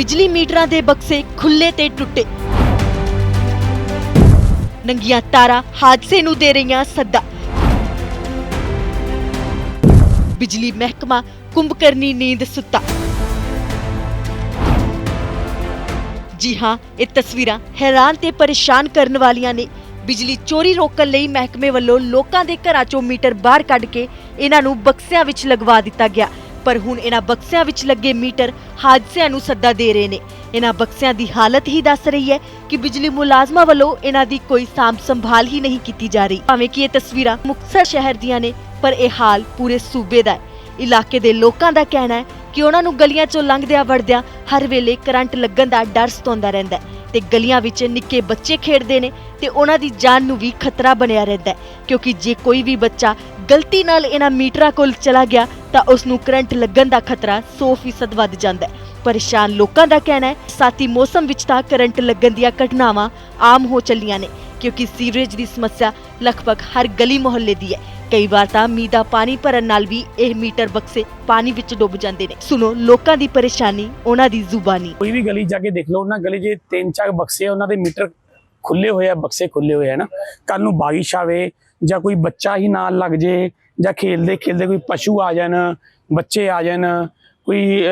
ਬਿਜਲੀ ਮੀਟਰਾਂ ਦੇ ਬਕਸੇ ਖੁੱਲੇ ਤੇ ਟੁੱਟੇ। ਨੰਗੀਆਂ ਤਾਰਾਂ ਹਾਦਸੇ ਨੂੰ ਦੇ ਰਹੀਆਂ ਸੱਦਾ। ਬਿਜਲੀ ਮਹਿਕਮਾ ਕੁੰਭਕਰਨੀ ਨੀਂਦ ਸੁੱਤਾ। ਜੀ ਹਾਂ, ਇਹ ਤਸਵੀਰਾਂ ਹੈਰਾਨ ਤੇ ਪਰੇਸ਼ਾਨ ਕਰਨ ਵਾਲੀਆਂ ਨੇ। ਬਿਜਲੀ ਚੋਰੀ ਰੋਕਣ ਲਈ ਮਹਿਕਮੇ ਵੱਲੋਂ ਲੋਕਾਂ ਦੇ ਘਰਾਂ ਚੋਂ ਮੀਟਰ ਬਾਹਰ ਕੱਢ ਕੇ ਇਹਨਾਂ ਨੂੰ ਬਕਸਿਆਂ ਵਿੱਚ ਲਗਵਾ ਦਿੱਤਾ ਗਿਆ। ਪਰ ਹੁਣ ਇਹਨਾਂ ਬਕਸਿਆਂ ਵਿੱਚ ਲੱਗੇ ਮੀਟਰ ਹਾਦਸਿਆਂ ਨੂੰ ਸੱਦਾ ਦੇ ਰਹੇ ਨੇ। ਇਹਨਾਂ ਬਕਸਿਆਂ ਦੀ ਹਾਲਤ ਹੀ ਦੱਸ ਰਹੀ ਹੈ ਕਿ ਬਿਜਲੀ ਮੁਲਾਜ਼ਮਾਂ ਵੱਲੋਂ ਇਹਨਾਂ ਦੀ ਕੋਈ ਸਾਂਭ ਸੰਭਾਲ ਹੀ ਨਹੀਂ ਕੀਤੀ ਜਾ ਰਹੀ। ਭਾਵੇਂ ਕਿ ਇਹ ਤਸਵੀਰਾਂ ਮੁਕਤਸਰ ਸ਼ਹਿਰ ਦੀਆਂ ਨੇ, ਪਰ ਇਹ ਹਾਲ ਪੂਰੇ ਸੂਬੇ ਦਾ ਹੈ। ਇਲਾਕੇ ਦੇ ਲੋਕਾਂ ਦਾ ਕਹਿਣਾ ਹੈ ਕਿ ਉਹਨਾਂ ਨੂੰ ਗਲੀਆਂ ਚੋਂ ਲੰਘਦਿਆਂ ਵੜਦਿਆਂ ਹਰ ਵੇਲੇ ਕਰੰਟ ਲੱਗਣ ਦਾ ਡਰ ਸਤਾਉਂਦਾ ਰਹਿੰਦਾ ਹੈ ਤੇ ਗਲੀਆਂ ਵਿੱਚ ਨਿੱਕੇ ਬੱਚੇ ਖੇਡਦੇ ਨੇ ਤੇ ਉਹਨਾਂ ਦੀ ਜਾਨ ਨੂੰ ਵੀ ਖਤਰਾ ਬਣਿਆ ਰਹਿੰਦਾ ਹੈ, ਕਿਉਂਕਿ ਜੇ ਕੋਈ ਵੀ ਬੱਚਾ ਗਲਤੀ ਨਾਲ ਇਹਨਾਂ ਮੀਟਰਾਂ ਕੋਲ ਚਲਾ ਗਿਆ ਤਾਂ ਉਸ ਨੂੰ ਕਰੰਟ ਲੱਗਣ ਦਾ ਖਤਰਾ 100% ਵੱਧ ਜਾਂਦਾ ਹੈ। ਪਰੇਸ਼ਾਨ ਲੋਕਾਂ ਦਾ ਕਹਿਣਾ ਹੈ, ਸਾਥੀ ਮੌਸਮ ਵਿੱਚ ਤਾਂ ਕਰੰਟ ਲੱਗਣ ਦੀਆਂ ਘਟਨਾਵਾਂ ਆਮ ਹੋ ਚੱਲੀਆਂ ਨੇ, ਕਿਉਂਕਿ ਸੀਵਰੇਜ ਦੀ ਸਮੱਸਿਆ ਲਗਭਗ ਹਰ ਗਲੀ ਮੁਹੱਲੇ ਦੀ ਹੈ। ਕਈ ਵਾਰ ਤਾਂ ਮੀਂਹ ਦਾ ਪਾਣੀ ਭਰਨ ਨਾਲ ਵੀ ਇਹ ਮੀਟਰ ਬਕਸੇ ਪਾਣੀ ਵਿੱਚ ਡੁੱਬ ਜਾਂਦੇ ਨੇ। ਸੁਣੋ, ਲੋਕਾਂ ਦੀ ਪਰੇਸ਼ਾਨੀ, ਉਹਨਾਂ ਦੀ ਜ਼ੁਬਾਨੀ। ਕੋਈ ਵੀ ਗਲੀ ਜਾ ਕੇ ਦੇਖ ਲਓ, ਉਹਨਾਂ ਗਲੀ 'ਚ ਤਿੰਨ ਚਾਰ ਬਕਸੇ, ਉਹਨਾਂ ਦੇ ਮੀਟਰ ਖੁੱਲੇ ਹੋਏ ਆ, ਬਕਸੇ ਖੁੱਲੇ ਹੋਏ ਆ ਨਾ। ਕੱਲ ਨੂੰ ਬਾਰਿਸ਼ ਆਵੇ ਜਾਂ ਕੋਈ ਬੱਚਾ ਹੀ ਨਾਲ ਲੱਗ ਜੇ ਜਾਂ ਖੇਲਦੇ ਖੇਲਦੇ ਕੋਈ ਪਸ਼ੂ ਆ ਜਾਣ, ਬੱਚੇ ਆ ਜਾਣ, ਕੋਈ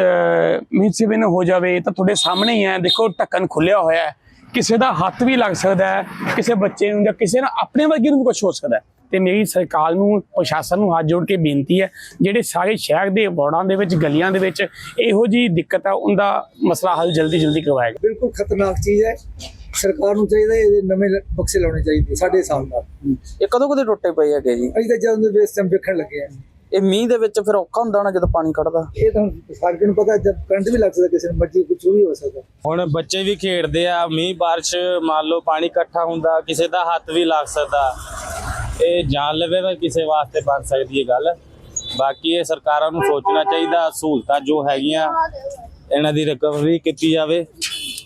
ਮਿਸਬਿਨ ਹੋ ਜਾਵੇ ਤਾਂ ਤੁਹਾਡੇ ਸਾਹਮਣੇ ਹੀ ਹੈ ਦੇਖੋ, ਢੱਕਣ ਖੁੱਲਿਆ ਹੋਇਆ ਹੈ। ਕਿਸੇ ਦਾ ਹੱਥ ਵੀ ਲੱਗ ਸਕਦਾ ਹੈ, ਕਿਸੇ ਬੱਚੇ ਨੂੰ ਜਾਂ ਕਿਸੇ ਨਾਲ ਆਪਣੇ ਵਰਗੇ ਨੂੰ ਵੀ ਕੁਝ ਹੋ ਸਕਦਾ ਹੈ। ਤੇ ਮੇਰੀ ਸਰਕਾਰ ਨੂੰ ਪ੍ਰਸ਼ਾਸਨ ਨੂੰ ਹੱਥ ਜੋੜ ਕੇ ਬੇਨਤੀ ਹੈ ਜਿਹੜੇ ਸਾਰੇ ਸ਼ਹਿਰ ਦੇ ਵਾਰਡਾਂ ਦੇ ਵਿੱਚ ਗਲੀਆਂ ਦੇ ਵਿੱਚ ਇਹੋ ਜੀ ਦਿੱਕਤ ਆ ਉਹਦਾ ਮਸਲਾ ਹੱਲ ਜਲਦੀ ਜਲਦੀ ਕਰਵਾਇਆ ਜਾਵੇ। ਬਿਲਕੁਲ ਖਤਰਨਾਕ ਚੀਜ਼ ਹੈ। ਸਰਕਾਰ ਨੂੰ ਚਾਹੀਦਾ ਇਹਦੇ ਨਵੇਂ ਬਕਸੇ ਲਾਉਣੇ ਚਾਹੀਦੇ ਸਾਡੇ ਹਿਸਾਬ ਨਾਲ। ਇਹ ਕਦੋਂ ਕਦੇ ਟੁੱਟੇ ਪਏ ਹੈਗੇ ਜੀ? ਅਸੀਂ ਤਾਂ ਜਦੋਂ ਦੇ ਟਾਈਮ ਵੇਖਣ ਲੱਗੇ ਆ। ਇਹ ਮੀਂਹ ਦੇ ਵਿੱਚ ਫਿਰ ਔਖਾ ਹੁੰਦਾ ਨਾ ਜਦੋਂ ਪਾਣੀ ਕੱਢਦਾ? ਇਹ ਤਾਂ ਸਾਰਿਆਂ ਨੂੰ ਪਤਾ ਜਦ ਕਰੰਟ ਵੀ ਲੱਗ ਸਕਦਾ ਕਿਸੇ ਨੂੰ ਮਰਜ਼ੀ ਕੁਝ ਵੀ ਹੋ ਸਕਦਾ। ਹੁਣ ਬੱਚੇ ਵੀ ਖੇਡਦੇ ਆ ਮੀਂਹ ਬਾਰਿਸ਼ ਮੰਨ ਲਓ ਪਾਣੀ ਇਕੱਠਾ ਹੁੰਦਾ ਕਿਸੇ ਦਾ ਹੱਥ ਵੀ ਲੱਗ ਸਕਦਾ। ਇਹ ਜਾਨ ਲਵੇ ਕਿਸੇ ਵਾਸਤੇ ਬਣ ਸਕਦੀ ਹੈ ਗੱਲ। ਬਾਕੀ ਇਹ ਸਰਕਾਰਾਂ ਨੂੰ ਸੋਚਣਾ ਚਾਹੀਦਾ, ਸਹੂਲਤਾਂ ਜੋ ਹੈਗੀਆਂ, ਇਹਨਾਂ ਦੀ ਰਿਕਵਰੀ ਕੀਤੀ ਜਾਵੇ।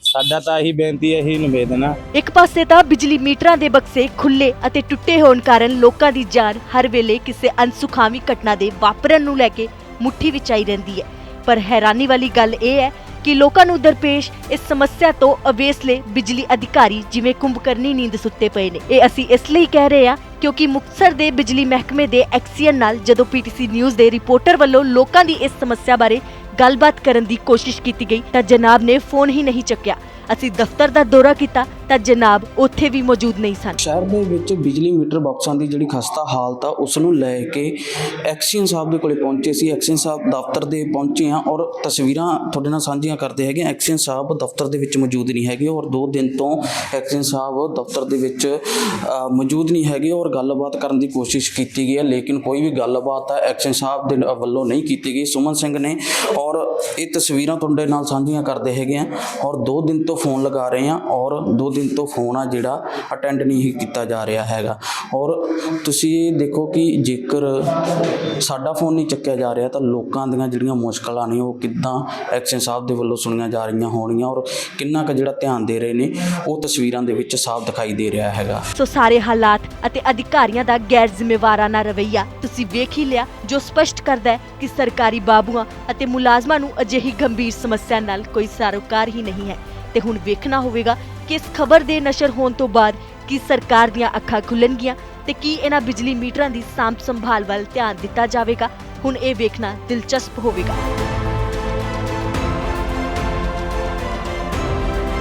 ਸਾਡਾ ਤਾਂ ਇਹੀ ਬੇਨਤੀ ਹੈ ਇਹੀ ਨਿਵੇਦਨ ਆ। ਇੱਕ ਪਾਸੇ ਤਾਂ ਬਿਜਲੀ ਮੀਟਰਾਂ ਦੇ ਬਕਸੇ ਖੁੱਲੇ ਅਤੇ ਟੁੱਟੇ ਹੋਣ ਕਾਰਨ ਲੋਕਾਂ ਦੀ ਜਾਨ ਹਰ ਵੇਲੇ ਕਿਸੇ ਅਨਸੁਖਾਵੀ ਘਟਨਾ ਦੇ ਵਾਪਰਨ ਨੂੰ ਲੈ ਕੇ ਮੁੱਠੀ ਵਿੱਚ ਆਈ ਰਹਿੰਦੀ ਹੈ। ਪਰ ਹੈਰਾਨੀ ਵਾਲੀ ਗੱਲ ਇਹ ਹੈ ਕਿ ਲੋਕਾਂ ਨੂੰ ਦਰਪੇਸ਼ ਇਸ ਸਮੱਸਿਆ ਤੋਂ ਅਵੇਸਲੇ ਬਿਜਲੀ ਅਧਿਕਾਰੀ ਜਿਵੇਂ ਕੁੰਭਕਰਨੀ ਨੀਂਦ ਸੁੱਤੇ ਪਏ ਨੇ। ਇਹ ਅਸੀਂ ਇਸ ਲਈ ਕਹਿ ਰਹੇ ਹਾਂ ਕਿਉਂਕਿ ਮੁਕਤਸਰ ਦੇ ਬਿਜਲੀ ਮਹਿਕਮੇ ਦੇ ਐਕਸੀਅਨ ਨਾਲ ਜਦੋਂ ਪੀਟੀਸੀ ਨਿਊਜ਼ ਦੇ ਰਿਪੋਰਟਰ ਵੱਲੋਂ ਲੋਕਾਂ ਦੀ ਇਸ ਸਮੱਸਿਆ ਬਾਰੇ ਗੱਲਬਾਤ ਕਰਨ ਦੀ ਕੋਸ਼ਿਸ਼ ਕੀਤੀ ਗਈ ਤਾਂ ਜਨਾਬ ਨੇ ਫੋਨ ਹੀ ਨਹੀਂ ਚੱਕਿਆ। ਅਸੀਂ ਦਫ਼ਤਰ ਦਾ ਦੌਰਾ ਕੀਤਾ ਤਾਂ ਜਨਾਬ ਉੱਥੇ ਵੀ ਮੌਜੂਦ ਨਹੀਂ ਸਨ। ਸ਼ਹਿਰ ਦੇ ਵਿੱਚ ਬਿਜਲੀ ਮੀਟਰ ਬਾਕਸਾਂ ਦੀ ਜਿਹੜੀ ਖਸਤਾ ਹਾਲਤ ਆ ਉਸ ਨੂੰ ਲੈ ਕੇ ਐਕਸੀਅਨ ਸਾਹਿਬ ਦੇ ਕੋਲੇ ਪਹੁੰਚੇ ਸੀ। ਐਕਸੀਅਨ ਸਾਹਿਬ ਦਫ਼ਤਰ ਦੇ ਪਹੁੰਚੇ ਆ ਔਰ ਤਸਵੀਰਾਂ ਤੁਹਾਡੇ ਨਾਲ ਸਾਂਝੀਆਂ ਕਰਦੇ ਹੈਗੇ ਐਕਸੀਅਨ ਸਾਹਿਬ ਦਫ਼ਤਰ ਦੇ ਵਿੱਚ ਮੌਜੂਦ ਨਹੀਂ ਹੈਗੇ ਔਰ 2 ਦਿਨ ਤੋਂ ਐਕਸੀਅਨ ਸਾਹਿਬ ਦਫ਼ਤਰ ਦੇ ਵਿੱਚ ਮੌਜੂਦ ਨਹੀਂ ਹੈਗੇ ਔਰ ਗੱਲਬਾਤ ਕਰਨ ਦੀ ਕੋਸ਼ਿਸ਼ ਕੀਤੀ ਗਈ ਹੈ। ਲੇਕਿਨ ਕੋਈ ਵੀ ਗੱਲਬਾਤ ਆ ਐਕਸੀਅਨ ਸਾਹਿਬ ਦੇ ਵੱਲੋਂ ਨਹੀਂ ਕੀਤੀ ਗਈ। ਸੁਮਨ ਸਿੰਘ ਨੇ ਔਰ ਇਹ ਤਸਵੀਰਾਂ ਤੁਹਾਡੇ ਨਾਲ ਸਾਂਝੀਆਂ ਕਰਦੇ ਹੈਗੇ ਆ ਔਰ 2 ਦਿਨ ਤੋਂ ਫੋਨ ਲਗਾ ਰਹੇ ਆ ਔਰ 2 ਦਿਨ ਤੋਂ ਫੋਨ ਆ ਜਿਹੜਾ ਅਟੈਂਡ ਨਹੀਂ ਕੀਤਾ ਜਾ ਰਿਹਾ ਹੈਗਾ। ਔਰ ਤੁਸੀਂ ਇਹ ਦੇਖੋ ਕਿ ਜੇਕਰ ਸਾਡਾ ਫੋਨ ਨਹੀਂ ਚੱਕਿਆ ਜਾ ਰਿਹਾ ਤਾਂ ਲੋਕਾਂ ਦੀਆਂ ਜਿਹੜੀਆਂ ਮੁਸ਼ਕਲਾਂ ਨੇ ਉਹ ਕਿੱਦਾਂ ਐਕਸ਼ਨ ਸਾਹਿਬ ਦੇ ਵੱਲੋਂ ਸੁਣੀਆਂ ਜਾ ਰਹੀਆਂ ਹੋਣਗੀਆਂ ਔਰ ਕਿੰਨਾ ਕੁ ਜਿਹੜਾ ਧਿਆਨ ਦੇ ਰਹੇ ਨੇ ਉਹ ਤਸਵੀਰਾਂ ਦੇ ਵਿੱਚ ਸਾਫ਼ ਦਿਖਾਈ ਦੇ ਰਿਹਾ ਹੈਗਾ। ਸੋ ਸਾਰੇ ਹਾਲਾਤ ਅਤੇ ਅਧਿਕਾਰੀਆਂ ਦਾ ਗੈਰ ਜ਼ਿੰਮੇਵਾਰਾਨਾ ਰਵੱਈਆ। ਤੁਸੀਂ ਵੇਖ ਹੀ ਲਿਆ ਜੋ ਸਪਸ਼ਟ ਕਰਦਾ ਹੈ ਕਿ ਸਰਕਾਰੀ ਬਾਬੂਆਂ ਅਤੇ ਮੁਲਾਜ਼ਮਾਂ ਨੂੰ ਅਜਿਹੀ ਗੰਭੀਰ ਸਮੱਸਿਆ ਨਾਲ ਕੋਈ ਸਰੋਕਾਰ ਹੀ ਨਹੀਂ ਹੈ। ਤੇ ਹੁਣ ਵੇਖਣਾ ਹੋਵੇਗਾ ਕਿ ਇਸ ਖਬਰ ਦੇ ਨਸ਼ਰ ਹੋਣ ਤੋਂ ਬਾਅਦ ਕੀ ਸਰਕਾਰ ਦੀਆਂ ਅੱਖਾਂ ਖੁੱਲਣਗੀਆਂ ਤੇ ਕੀ ਇਹਨਾਂ ਬਿਜਲੀ ਮੀਟਰਾਂ ਦੀ ਸਾਂਭ ਸੰਭਾਲ ਵੱਲ ਧਿਆਨ ਦਿੱਤਾ ਜਾਵੇਗਾ? ਹੁਣ ਇਹ ਵੇਖਣਾ ਦਿਲਚਸਪ ਹੋਵੇਗਾ।